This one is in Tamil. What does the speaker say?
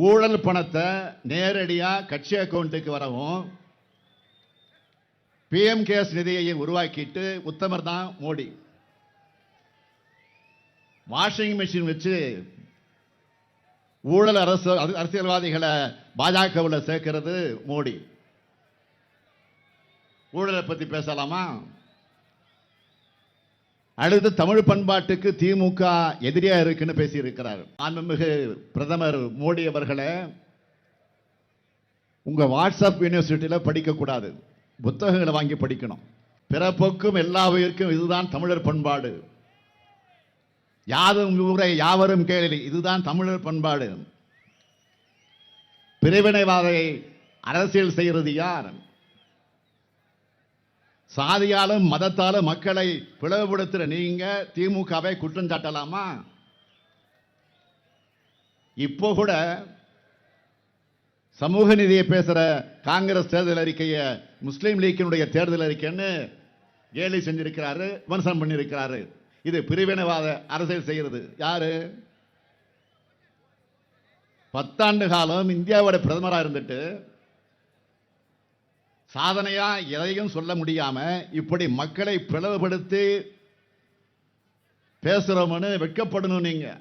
ஊழல் பணத்தை நேரடியாக கட்சி அக்கௌண்ட்டுக்கு வரவும் பிஎம் கேஸ் நிதியை உருவாக்கிட்டு உத்தமர் தான் மோடி. வாஷிங் மிஷின் வச்சு ஊழல் அரசு அரசியல்வாதிகளை பாஜகவில் சேர்க்கிறது மோடி. ஊழலை பற்றி பேசலாமா? அடுத்து தமிழ் பண்பாட்டுக்கு திமுக எதிரியா இருக்குன்னு பேசியிருக்கிறார். ஆன்மிகு பிரதமர் மோடி அவர்களை உங்க வாட்ஸ்அப் யூனிவர்சிட்டியில படிக்க கூடாது புத்தகங்களை வாங்கி படிக்கணும். பிறப்புக்கும் எல்லா உயிருக்கும் இதுதான் தமிழர் பண்பாடு. யாரும் ஊரை யாவரும் கேளி இதுதான் தமிழர் பண்பாடு. பிரிவினைவாதை அரசியல் செய்கிறது யார்? சாதியாலும் மதத்தாலும் மக்களை பிளவுபடுத்துற நீங்க திமுகவை குற்றம் சாட்டலாமா? இப்போ கூட சமூக நீதியை பேசுற காங்கிரஸ் தேர்தல் அறிக்கையை முஸ்லீம் லீக்கினுடைய தேர்தல் அறிக்கைன்னு கேலி செஞ்சிருக்கிறாரு விமர்சனம் பண்ணியிருக்கிறாரு இது பிரிவினைவாத அரசியல் செய்கிறது. யாரு? பத்தாண்டு காலம் இந்தியாவோட பிரதமராக இருந்துட்டு சாதனையா எதையும் சொல்ல முடியாம இப்படி மக்களை பிளவுபடுத்தி பேசுறோம்னு வெட்கப்படணும் நீங்கள்